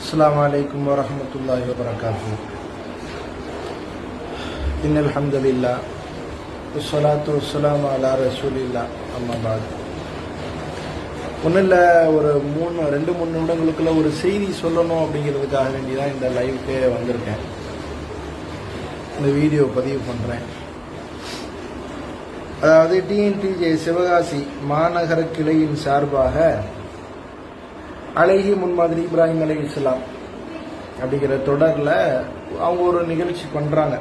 السلام عليكم ورحمة الله وبركاته إن الحمد لله والصلاة والسلام على رسول الله أما بعد ஒன்றும் இல்லை ஒரு மூணு ரெண்டு மூணு நிமிடங்களுக்குள்ள ஒரு செய்தி சொல்லணும் அப்படிங்கிறதுக்காக வேண்டி தான் இந்த லைவுக்கே வந்திருக்கேன் இந்த வீடியோ பதிவு பண்ணுறேன் அதாவது டிஎன்டிஜே சிவகாசி மாநகர கிளையின் சார்பாக அழகி முன்மாதிரி இப்ராஹிம் அலி இஸ்லாம் அப்படிங்கிற தொடரில் அவங்க ஒரு நிகழ்ச்சி பண்ணுறாங்க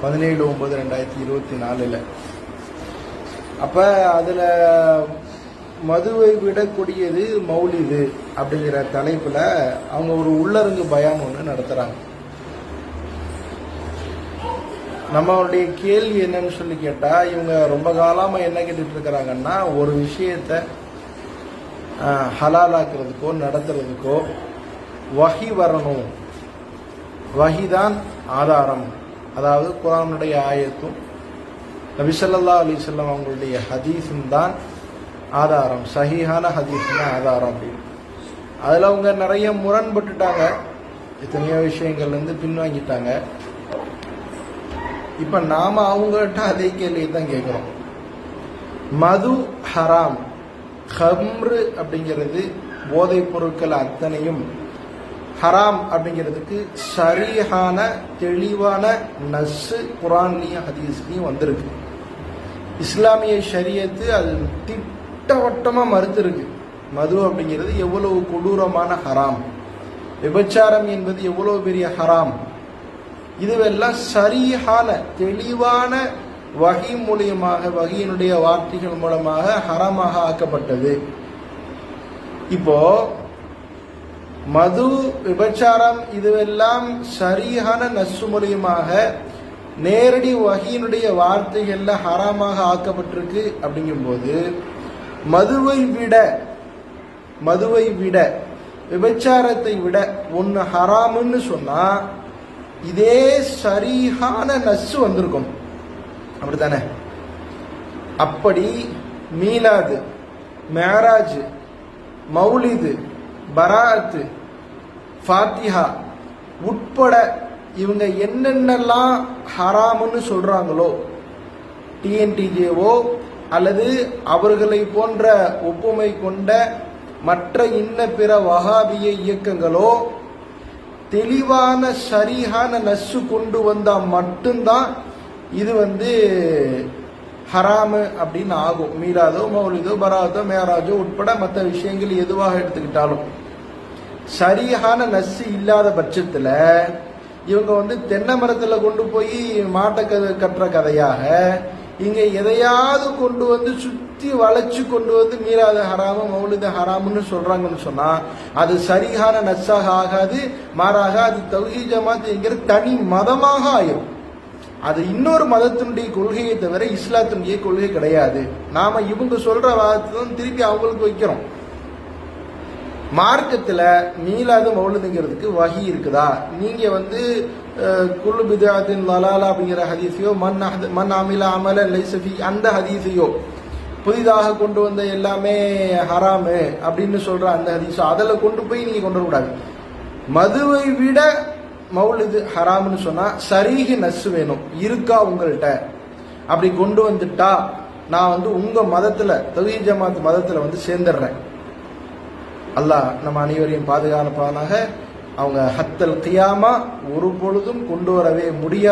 பதினேழு ஒன்பது ரெண்டாயிரத்தி இருபத்தி நாலில். அப்போ அதில் மதுவை விடக்கூடியது மௌலிது அப்படிங்கிற தலைப்பில் அவங்க ஒரு உள்ளரங்கு பயான் ஒன்று நடத்துகிறாங்க நம்மளுடைய கேள்வி என்னன்னு சொல்லி கேட்டால் இவங்க ரொம்ப காலமாக என்ன கேட்டுட்டு இருக்கிறாங்கன்னா ஒரு விஷயத்தை ஹலாலாக்குறதுக்கோ நடத்துறதுக்கோ வகி வரணும். வஹிதான் ஆதாரம். அதாவது குரானுடைய ஆயத்தும் நபிசல்லா அலி அலைஹி அவங்களுடைய ஹதீஸும் தான் ஆதாரம். சஹிஹான ஹதீஸ் தான் ஆதாரம் அப்படின்னு. அதில் அவங்க நிறைய முரண்பட்டுட்டாங்க. எத்தனையோ விஷயங்கள்லேருந்து பின்வாங்கிட்டாங்க. இப்போ நாம் அவங்கள்ட்ட அதே கேள்வியை தான் கேட்குறோம். மது ஹராம். ஹம்ரு அப்படிங்கிறது போதைப் பொருட்கள் அத்தனையும் ஹராம் அப்படிங்கிறதுக்கு சரியான தெளிவான நஸ்ஸு குரான்லையும் ஹதீஸ்லையும் வந்திருக்கு. இஸ்லாமிய ஷரியத்து அது திட்டவட்டமாக மறுத்துருக்கு மது அப்படிங்கிறது எவ்வளவு கொடூரமான ஹராம். விபச்சாரம் என்பது எவ்வளவு பெரிய ஹராம். இதுவெல்லாம் சரியான தெளிவான வகை மூலியமாக வகையினுடைய வார்த்தைகள் மூலமாக ஹரமாக ஆக்கப்பட்டது. இப்போ மது விபச்சாரம் இதுவெல்லாம் சரியான நசு மூலியமாக நேரடி வகையினுடைய வார்த்தைகள்ல ஹராமாக ஆக்கப்பட்டிருக்கு அப்படிங்கும்போது மதுவை விட மதுவை விட விபச்சாரத்தை விட ஒன்னு ஹராமுன்னு சொன்னா இதே சரியான நசு வந்திருக்கும். அப்படித்தானே? அப்படி மீலாது மேராஜ் மௌலிது பராத்து ஃபாத்திஹா உட்பட இவங்க என்னென்னலாம் ஹராமுன்னு சொல்கிறாங்களோ டிஎன்டிஜேவோ அல்லது அவர்களை போன்ற ஒப்புமை கொண்ட மற்ற இன்ன பிற வகாபிய இயக்கங்களோ தெளிவான சரியான நஸ்ஸு கொண்டு வந்தால் மட்டும்தான் இது வந்து ஹராமு அப்படின்னு ஆகும். மீராதோ மௌலிதோ பராதோ மேராஜோ உட்பட மற்ற விஷயங்கள் எதுவாக எடுத்துக்கிட்டாலும். சரியான நஸ்ஸு இல்லாத பட்சத்தில் இவங்க வந்து தென்னை மரத்தில் கொண்டு போய் மாட்டை கதை கட்டுற கதையாக இங்கே எதையாவது கொண்டு வந்து சுற்றி வளைச்சு கொண்டு வந்து மீறாத ஹராமு மௌலித ஹராமுன்னு சொல்கிறாங்கன்னு சொன்னால் அது சரியான நஸ்ஸாக ஆகாது மாறாக அது தௌஹீ ஜமாத் தனி மதமாக ஆயிரும். அது இன்னொரு மதத்தினுடைய கொள்கையை தவிர இஸ்லாத்தினுடைய கொள்கை கிடையாது. நாம இவங்க சொல்ற வாதத்தை தான் திருப்பி அவங்களுக்கு வைக்கிறோம். மார்க்கத்தில் மீளாத மௌலுதுங்கிறதுக்கு வகி இருக்குதா? நீங்க வந்து அஹ், குல்லு பிதாத்தின் லலாலா அப்படிங்கிற ஹதீஸையோ மண் மண் அமில அமல லைசஃபி அந்த ஹதீஸையோ புதிதாக கொண்டு வந்த எல்லாமே ஹராமு அப்படின்னு சொல்ற அந்த ஹதீஸோ அதில் கொண்டு போய் நீங்க கொண்டு வரக்கூடாது. மதுவை விட மௌலிது ஹராம்னு சொன்னா சரிகி நஸ் வேணும் இருக்கா உங்கள்கிட்ட அப்படி கொண்டு வந்துட்டா நான் வந்து உங்க மதத்துல தொகி ஜமாத் மதத்துல வந்து சேர்ந்துடுறேன். அல்லாஹ் நம்ம அனைவரையும் பாதுகாப்பானாக அவங்க ஹத்தல் கியாமா ஒரு பொழுதும் கொண்டு வரவே முடியாது.